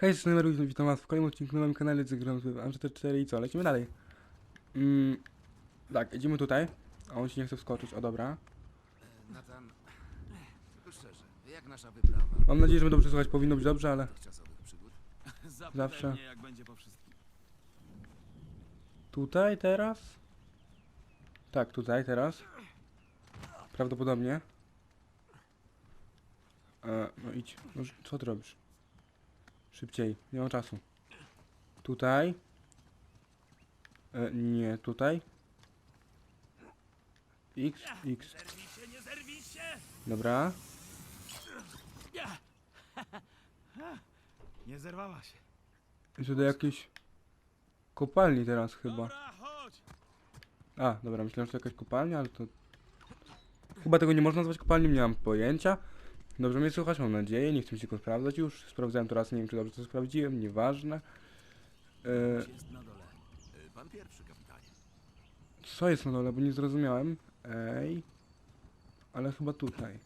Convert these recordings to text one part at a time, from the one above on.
Hej, z numeru witam was w kolejnym odcinku na moim kanale z grą z Uncharted 4 i co, lecimy dalej. Mm, tak, idziemy tutaj, a on się nie chce wskoczyć, o dobra. Tylko szczerze, jak nasza wyprawa Mam nadzieję, że będą przesłuchać, powinno być dobrze, ale? Zawsze. Zawsze. jak będzie po wszystkim. tutaj, teraz? Tak, tutaj, teraz. Prawdopodobnie. E, no idź, no, co ty robisz? Szybciej, nie ma czasu. Tutaj. E, nie, tutaj. X, X. Zerwij się, nie zerwij się! Dobra. Nie zerwała się. Idę do jakiejś kopalni teraz chyba. Dobra, chodź! A, dobra, myślałem, że to jakaś kopalnia, ale to... Chyba tego nie można nazwać kopalnią, nie mam pojęcia. Dobrze mnie słuchać, mam nadzieję, nie chcę się go sprawdzać już. Sprawdzałem to raz, nie wiem czy dobrze to sprawdziłem, nieważne. E, kapitanie. co jest na dole, bo nie zrozumiałem. Ej. Ale chyba tutaj.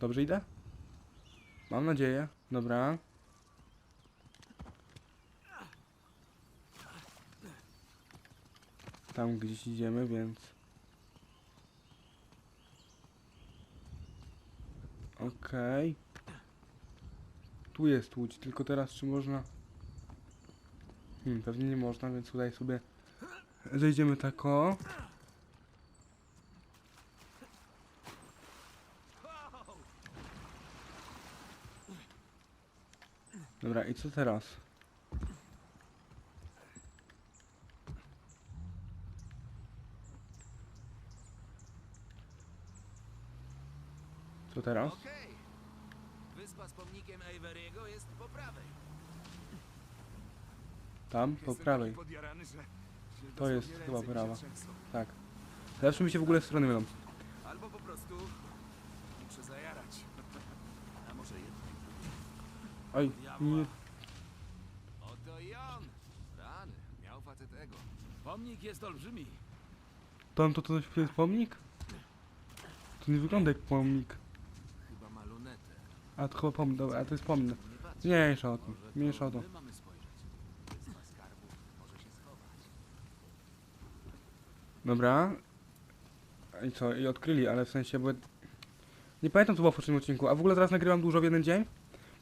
Dobrze idę? Mam nadzieję. Dobra. Tam gdzieś idziemy, więc... Okej. Tu jest łódź, tylko teraz czy można... Hmm, pewnie nie można, więc tutaj sobie zejdziemy tak o. Dobra, i co teraz? Co teraz? Okej. Wyspa z pomnikiem Avery'ego jest po prawej. Tam, po prawej. Podjarany, że się To jest dosłownie chyba ręce mi prawa. trzęsą. Tak. Zawsze mi się w ogóle strony mylą. Albo po prostu muszę zajarać. A może jednak. Oj, nie. Oto i on! Rany, miał facet ego. Pomnik jest olbrzymi. Tam to, to coś jest pomnik? To nie wygląda jak pomnik. A to chyba pomnik, dobra, a to jest patrz. Mniejsza o Może mniejsza o schować. Dobra. I co, i odkryli, ale w sensie, bo... Nie pamiętam co było w poprzednim odcinku, a w ogóle teraz nagrywam dużo w jeden dzień.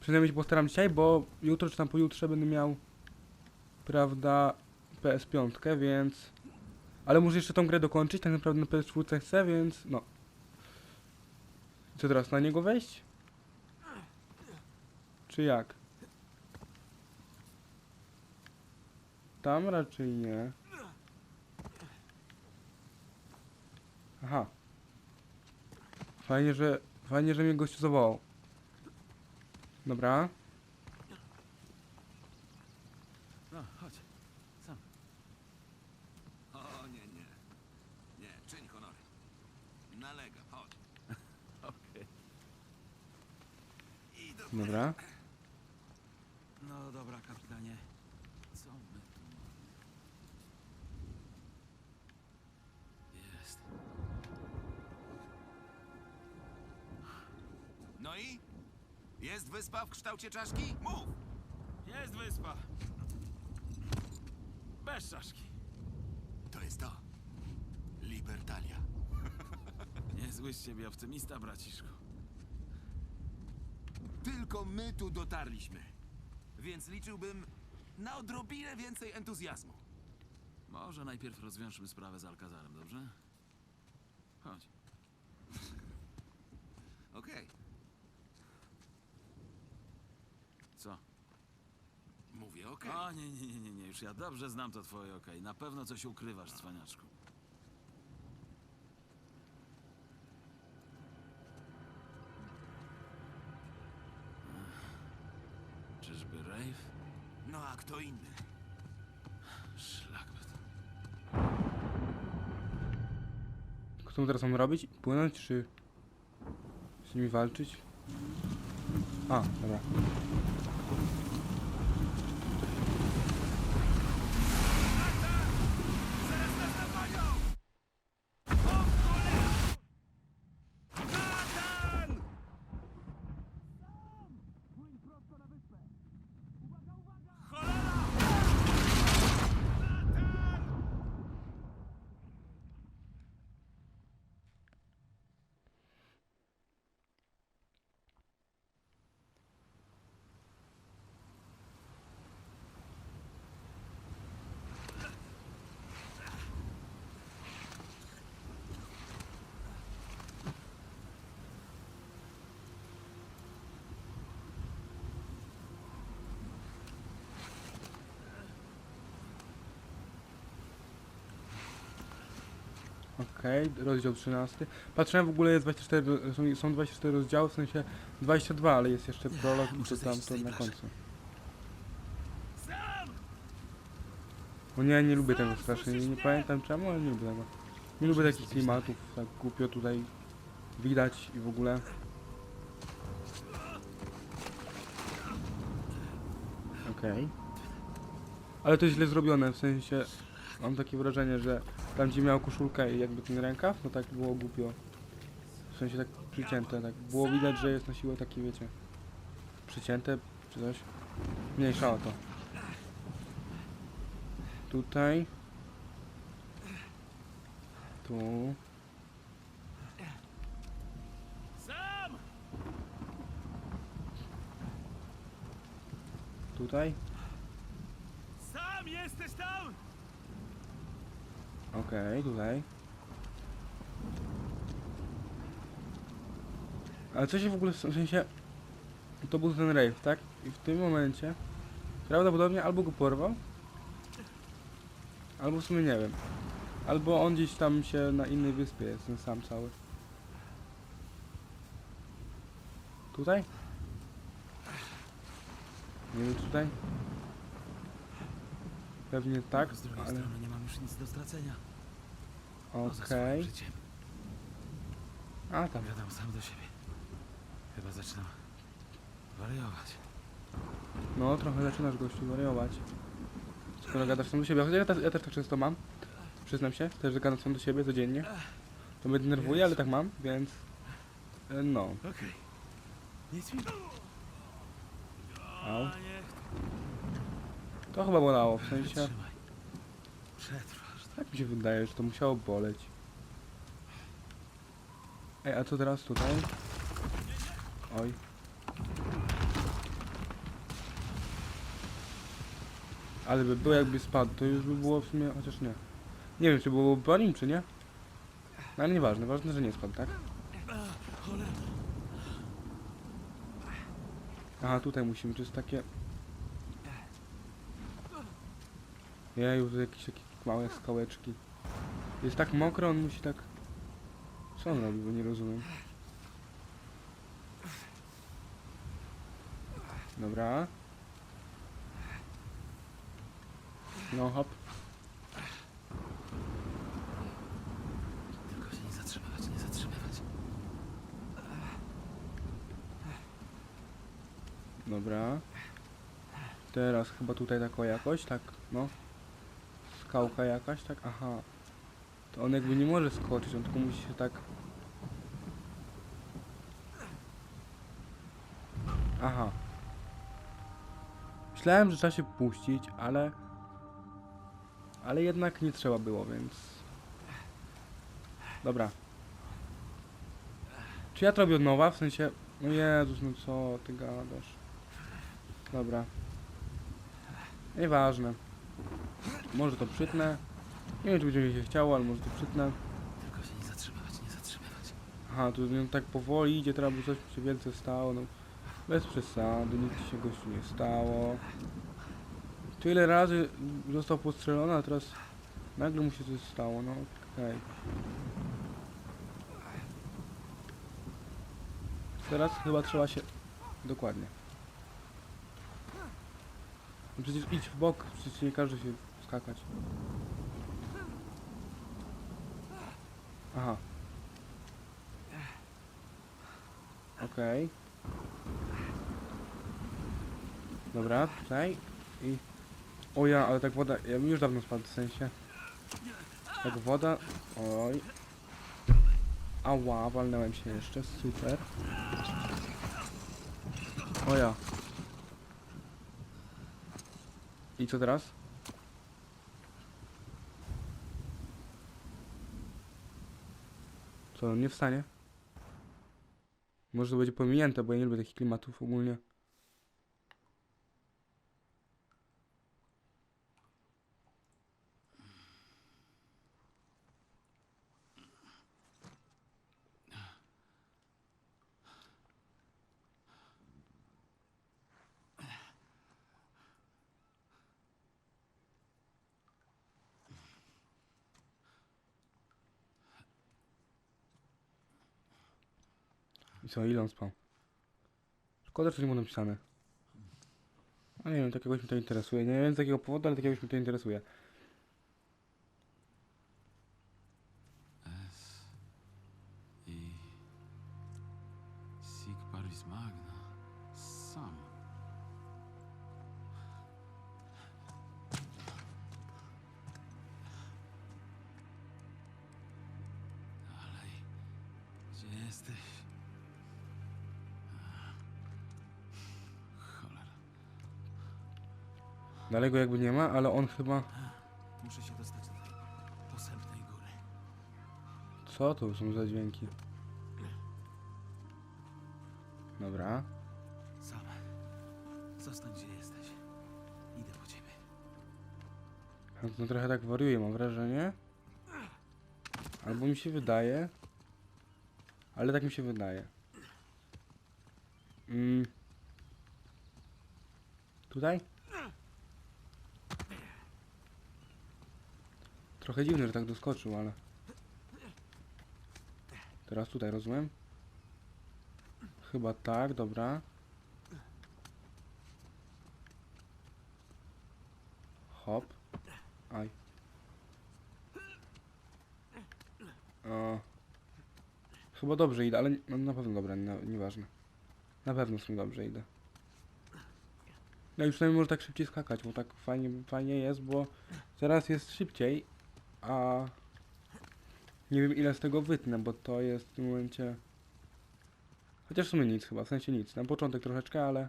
Przynajmniej się postaram dzisiaj, bo jutro czy tam pojutrze będę miał, prawda, PS5, więc... Ale muszę jeszcze tą grę dokończyć, tak naprawdę na PS4 chcę, więc no. Co teraz, na niego wejść? Czy jak? Tam raczej nie. Aha. Fajnie, że... Fajnie, że mnie gościu zawołał. Dobra. No, chodź. O nie, nie. Nie, czyń honory. Nalegam, chodź. Okej. I do... Dobra. Kształcie czaszki? Mów! Jest wyspa. Bez czaszki. To jest to. Libertalia. Niezły z ciebie optymista, braciszku. Tylko my tu dotarliśmy. Więc liczyłbym na odrobinę więcej entuzjazmu. Może najpierw rozwiążmy sprawę z Alcazarem, dobrze? Chodź. Okej, Co? mówię okej. O, nie, nie, nie, nie, nie, już ja dobrze znam to twoje okej. Na pewno coś ukrywasz, cwaniaczku. Ech. Czyżby Rave? No a kto inny? Szlakbyt. Co my teraz mamy robić? Płynąć czy... Z nimi walczyć? A, dobra. Okej, rozdział 13. Patrzyłem w ogóle jest 24, ro- są, są 24 rozdziały, w sensie 22, ale jest jeszcze prolog i to tam to na końcu. O nie, nie lubię tego strasznie, nie, nie pamiętam czemu, ale nie lubię tego. Nie lubię takich klimatów, tak głupio tutaj widać i w ogóle. Okej. Ale to źle zrobione, w sensie mam takie wrażenie, że tam gdzie miał koszulkę i jakby ten rękaw, no tak było głupio. W sensie tak przycięte, tak było widać, że jest na siłę takie, wiecie, przycięte czy coś. Mniejsza o to. Tutaj. Tu. Tutaj. Sam jesteś tam? Okej, tutaj. Ale co się w ogóle, w sensie, to był ten rave, tak? I w tym momencie prawdopodobnie albo go porwał, albo w sumie nie wiem. Albo on gdzieś tam się na innej wyspie jest, ten sam cały. Tutaj? Nie wiem, tutaj? Pewnie tak, Z drugiej ale... strony nie mam już nic do stracenia. Poza swoim Okej. życiem. A tam. Gadam sam do siebie. Chyba zaczynam wariować. No, trochę zaczynasz gościu wariować. Skoro gadasz sam do siebie. Chociaż ja, też- ja też tak często mam. Przyznam się, też gadam sam do siebie codziennie. To mnie denerwuje, ale tak mam, więc... e, No. Okej. Nic mi... Au. A niech To chyba bolało, w sensie... Wytrzymaj. Przetrwasz. Tak mi się wydaje, że to musiało boleć. Ej, a co teraz tutaj? Oj. Ale by było jakby spadł, to już by było w sumie, chociaż nie. Nie wiem, czy było po nim, czy nie. No ale nieważne, ważne, że nie spadł, tak? Aha, tutaj musimy, to jest takie... Jeju, to jakieś takie małe skałeczki. Jest tak mokro, on musi tak... Co on robi, bo nie rozumiem. Dobra. No hop. Tylko się nie zatrzymywać, nie zatrzymywać. Dobra. Teraz chyba tutaj taką jakoś, tak, no. Skałka jakaś, tak, aha. To on jakby nie może skoczyć, on tylko musi się tak... Aha. Myślałem, że trzeba się puścić, ale... Ale jednak nie trzeba było, więc... Dobra. Czy ja to robię od nowa? W sensie... No Jezus, no co ty gadasz? Dobra. Nieważne. Może to przytnę. Nie wiem, czy będzie mi się chciało, ale może to przytnę. Tylko się nie zatrzymywać, nie zatrzymywać. Aha, tu on tak powoli idzie, teraz by coś się wielce stało, no. Bez przesady, nic się gościu nie stało. Tyle razy został postrzelony, a teraz nagle mu się coś stało, no okej. Teraz chyba trzeba się... Dokładnie. No przecież idź w bok, przecież nie każe się skakać. Aha. Okej. Dobra, tutaj i... O ja, ale tak woda, ja już dawno spadł w sensie. Tak woda, oj. Ała, walnąłem się jeszcze, super. O ja. I co teraz? Co, on nie wstanie? Może to będzie pominięte, bo ja nie lubię takich klimatów ogólnie. Co, ile on spał? Szkoda, że nie było napisane. A nie wiem, tak mnie to interesuje. Nie wiem z jakiego powodu, ale tak jakoś mnie to interesuje. S Dalej go jakby nie ma, ale on chyba... Muszę się dostać do tej posępnej góry. Co to są za dźwięki? Dobra. Sam. Zostań gdzie jesteś. Idę po ciebie. No trochę tak wariuje, mam wrażenie. Albo mi się wydaje. Ale tak mi się wydaje. Mm. Tutaj? Trochę dziwne, że tak doskoczył, ale... Teraz tutaj, rozumiem? Chyba tak, dobra. Hop. Aj. O. Chyba dobrze idę, ale nie- no, na pewno dobra, na, nieważne. Na pewno z tym dobrze idę. No i przynajmniej może tak szybciej skakać, bo tak fajnie, fajnie jest, bo teraz jest szybciej, a nie wiem ile z tego wytnę, bo to jest w tym momencie... Chociaż w sumie nic chyba, w sensie nic. Na początek troszeczkę, ale...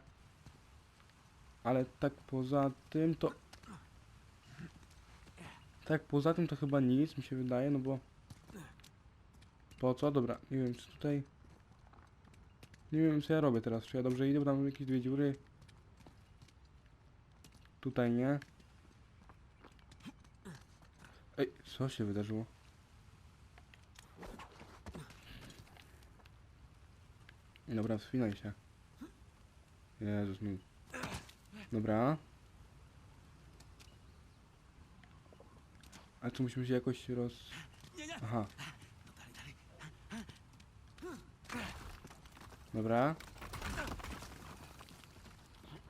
Ale tak poza tym to... Tak, poza tym to chyba nic, mi się wydaje, no bo... Po co? Dobra, nie wiem, czy tutaj... Nie wiem, co ja robię teraz, czy ja dobrze idę, bo tam jakieś dwie dziury. Tutaj nie. Ej, co się wydarzyło? Dobra, wspinaj się. Jezus, no. Dobra. A czy musimy się jakoś roz... Aha, dobra.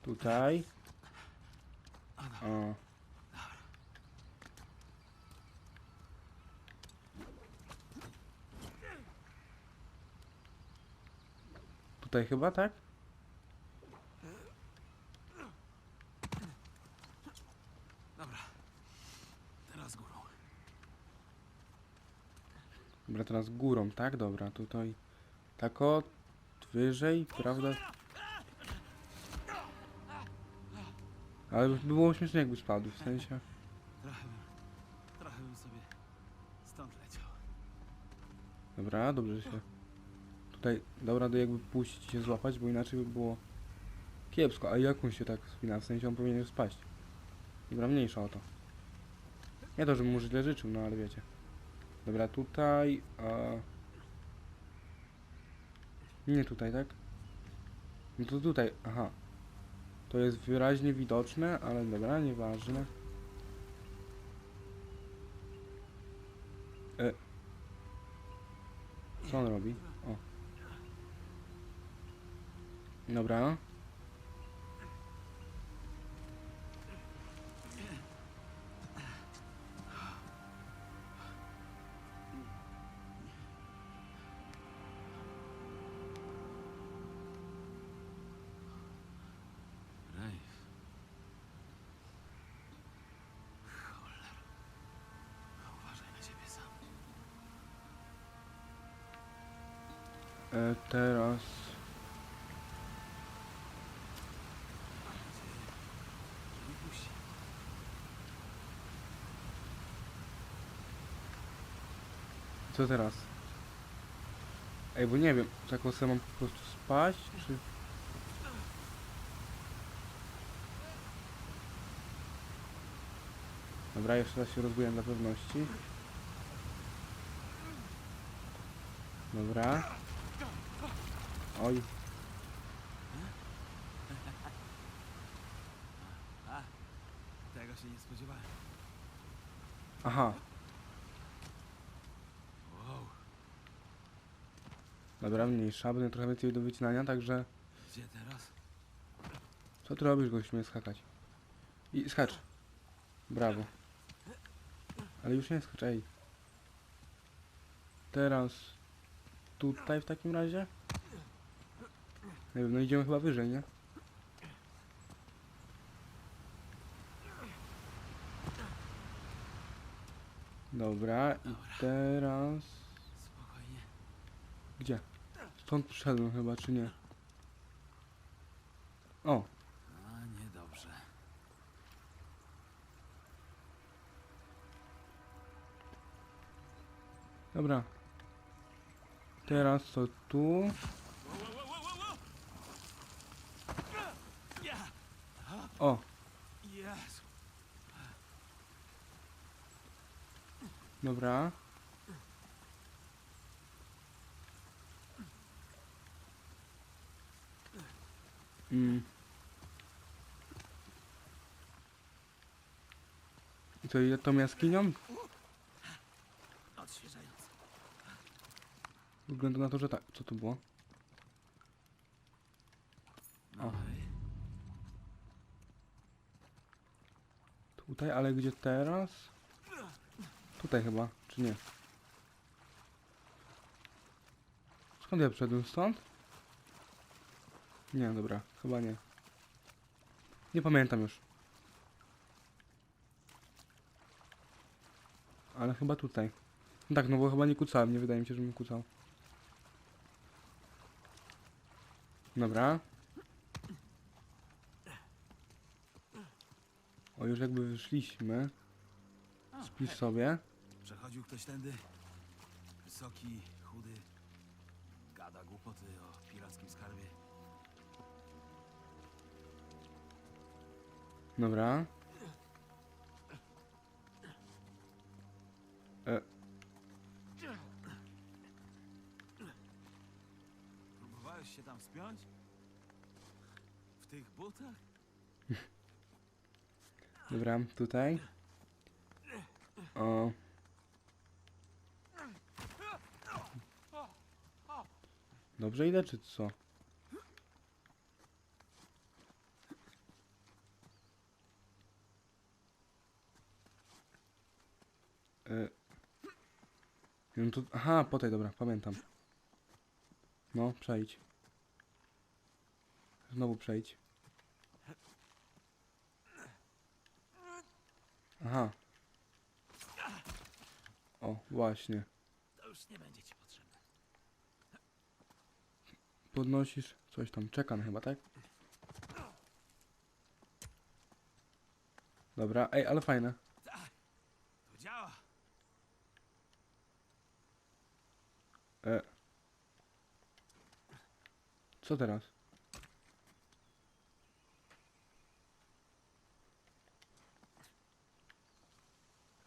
Tutaj. O. Tutaj chyba, tak? Dobra. Teraz górą. Dobra, teraz górą, tak? Dobra, tutaj. Tak o, wyżej, prawda? Ale by było śmiesznie jakby spadł, w sensie. Trochę bym, trochę bym sobie stąd leciał. Dobra, dobrze się. Tutaj, dobra, do jakby puścić się złapać, bo inaczej by było kiepsko. A jak on się tak spina? W sensie on powinien spaść. Dobra, mniejsza o to. Nie to, żebym mu źle życzył, no ale wiecie. Dobra, tutaj. A... Nie tutaj, tak? No to tutaj, aha. To jest wyraźnie widoczne, ale dobra, nieważne. E. Co on robi? O. Dobra. E, teraz. Nie puści. Co teraz? Ej, bo nie wiem, tak sobie mam po prostu spaść, czy... Dobra, jeszcze raz się rozbuję dla pewności. Dobra. Oj, tego się nie spodziewałem. aha. Dobra, mniejsza, będę trochę więcej do wycinania, także... Gdzie teraz? Co ty robisz, gościu, mnie skakać? I skacz. Brawo. Ale już nie skacz, ej. Teraz... Tutaj w takim razie? Nie wiem, no idziemy chyba wyżej, nie? Dobra, i teraz... Spokojnie. Gdzie? Stąd przyszedłem chyba, czy nie? O, A, niedobrze. dobra. Teraz co tu? O, dobra. Mm. I co, ile tą jaskinią? Odświeżające. Wygląda na to, że tak. Co to było? O. Tutaj, ale gdzie teraz? Tutaj chyba, czy nie? Skąd ja przyszedłem? Stąd? Nie, dobra, chyba nie. Nie pamiętam już. Ale chyba tutaj. No tak, no bo chyba nie kucałem, nie wydaje mi się, żebym kucał. Dobra. O, już jakby wyszliśmy. Spisz sobie. Przechodził ktoś tędy? Wysoki, chudy. Gada głupoty o pirackim skarbie. Dobra. E, Próbowałeś się tam wspiąć? W tych butach? dobra, tutaj. O. Dobrze idę, czy co? E. To, aha, po tej, dobra, pamiętam. No, przejdź. Znowu przejdź. Aha. O, właśnie. To już nie będzie ci potrzebne. Podnosisz coś tam. Czekan chyba, tak? Dobra, ej, ale fajne. To działa! E. Co teraz?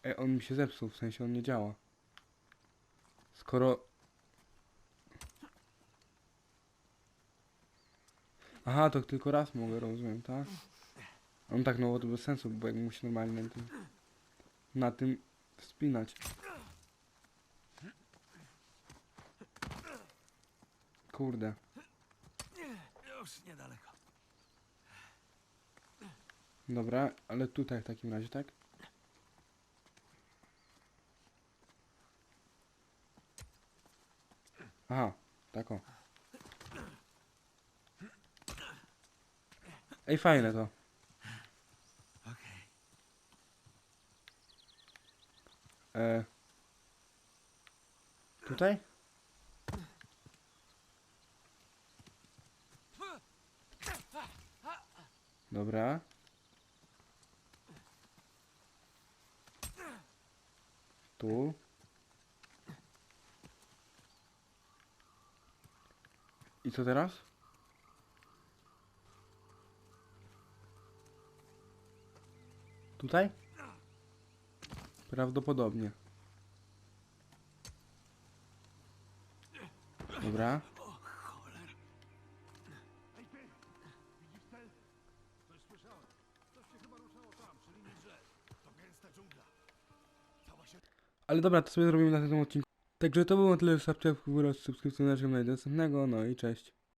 Ej, on mi się zepsuł, w sensie on nie działa. Skoro... Aha, to tylko raz mogę, rozumiem, tak? On tak, no to bez sensu, bo jak musi normalnie na tym... Na tym wspinać. Kurde. Już niedaleko. Dobra, ale tutaj w takim razie, tak? Aha, tak o. Ej, fajne to. E... Tutaj? Dobra. Tu. I co teraz? Tutaj? Prawdopodobnie. Dobra. Ale dobra, to sobie zrobimy na tym odcinku Także to było na tyle. Subskrypcja, subskrypcja naszego następnego. No i cześć.